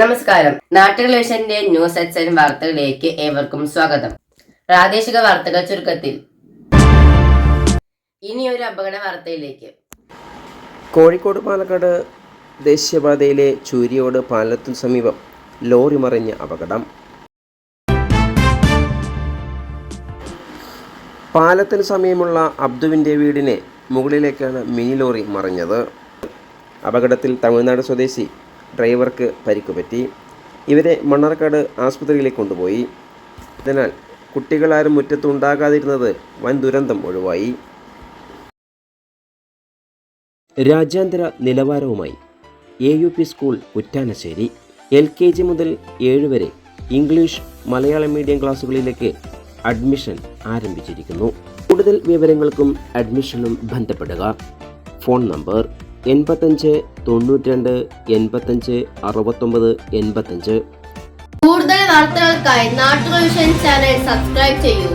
നമസ്കാരം. നാട്ടുകളേഷന്റെ ന്യൂസ് എക്സൈൻ വാർത്തകളിലേക്ക് ഏവർക്കും സ്വാഗതം. പ്രാദേശിക വാർത്തകൾ ചുരുക്കത്തിൽ. ഇനി ഒരു അപകട വാർത്തയിലേക്ക്. കോഴിക്കോട് പാലക്കാട് ദേശീയപാതയിലെ ചൂരിയോട് പാലത്തിനു സമീപം ലോറി മറിഞ്ഞ അപകടം. പാലത്തിന് സമീപമുള്ള അബ്ദുവിന്റെ വീടിനെ മുകളിലേക്കാണ് മിനി ലോറി മറിഞ്ഞത്. അപകടത്തിൽ തമിഴ്നാട് സ്വദേശി ഡ്രൈവർക്ക് പരിക്കുപറ്റി ഇവരെ മണ്ണാർക്കാട് ആശുപത്രിയിലേക്ക് കൊണ്ടുപോയി. ഇതിനാൽ കുട്ടികളാരും മുറ്റത്തുണ്ടാകാതിരുന്നത് വൻ ദുരന്തം ഒഴിവായി. രാജ്യാന്തര നിലവാരവുമായി A U P school Kuttanassery. L K G മുതൽ ഏഴ് വരെ ഇംഗ്ലീഷ് മലയാളം മീഡിയം ക്ലാസ്സുകളിലേക്ക് അഡ്മിഷൻ ആരംഭിച്ചിരിക്കുന്നു. കൂടുതൽ വിവരങ്ങൾക്കും അഡ്മിഷനും ബന്ധപ്പെടുക. ഫോൺ നമ്പർ എൺപത്തഞ്ച് തൊണ്ണൂറ്റിരണ്ട് എൺപത്തഞ്ച് അറുപത്തൊമ്പത് എൺപത്തഞ്ച്. കൂടുതൽ വാർത്തകൾക്കായി നാട്ടുകൾ വിഷൻ ചാനൽ സബ്സ്ക്രൈബ് ചെയ്യൂ.